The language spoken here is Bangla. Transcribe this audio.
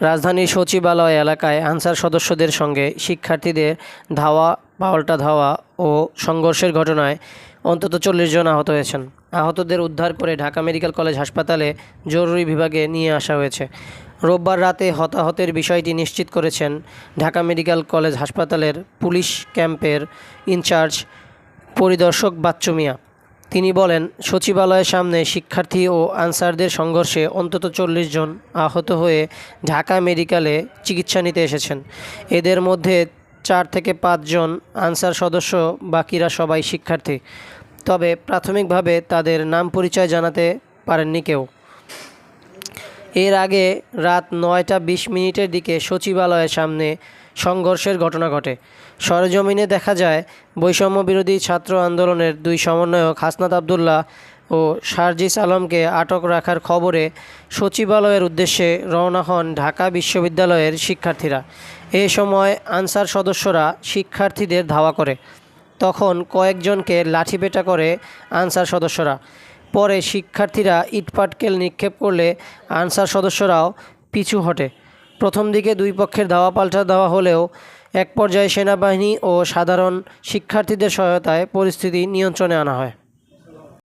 রাজধানীর সচিবালয় এলাকায় আনসার সদস্যদের সঙ্গে শিক্ষার্থীদের ধাওয়া পাল্টা ধাওয়া ও সংঘর্ষের ঘটনায় অন্তত চল্লিশ জন আহত হয়েছেন। আহতদের উদ্ধার করে ঢাকা মেডিকেল কলেজ হাসপাতালে জরুরি বিভাগে নিয়ে আসা হয়েছে। রোববার রাতে হতাহতের বিষয়টি নিশ্চিত করেছেন ঢাকা মেডিকেল কলেজ হাসপাতালের পুলিশ ক্যাম্পের ইনচার্জ পরিদর্শক বাচ্চু মিয়া। তিনি বলেন, সচিবালয়ের সামনে শিক্ষার্থী ও আনসারদের সংঘর্ষে অন্তত চল্লিশ জন আহত হয়ে ঢাকা মেডিকেলে চিকিৎসা নিতে এসেছেন। এদের মধ্যে চার থেকে পাঁচজন আনসার সদস্য, বাকিরা সবাই শিক্ষার্থী। তবে প্রাথমিকভাবে তাদের নাম পরিচয় জানাতে পারেননি কেউ। এর আগে রাত নয়টা বিশ মিনিটের দিকে সচিবালয়ের সামনে সংঘর্ষের ঘটনা ঘটে। সরেজমিনে দেখা যায়, বৈষম্য বিরোধী ছাত্র আন্দোলনের দুই সমন্বয়ক হাসনাত আবদুল্লাহ ও শারজিস আলমকে আটক রাখার খবরে সচিবালয়ের উদ্দেশ্যে রওনা হন ঢাকা বিশ্ববিদ্যালয়ের শিক্ষার্থীরা। এ সময় আনসার সদস্যরা শিক্ষার্থীদের ধাওয়া করে। তখন কয়েকজনকে লাঠিপেটা করে আনসার সদস্যরা। পরে শিক্ষার্থীরা ইটপাটকেল নিক্ষেপ করলে আনসার সদস্যরাও পিছু হটে। প্রথম দিকে দুই পক্ষের ধাওয়া পাল্টা দেওয়া হলেও এক পর্যায়ে সেনাবাহিনী ও সাধারণ শিক্ষার্থীদের সহায়তায় পরিস্থিতি নিয়ন্ত্রণে আনা হয়।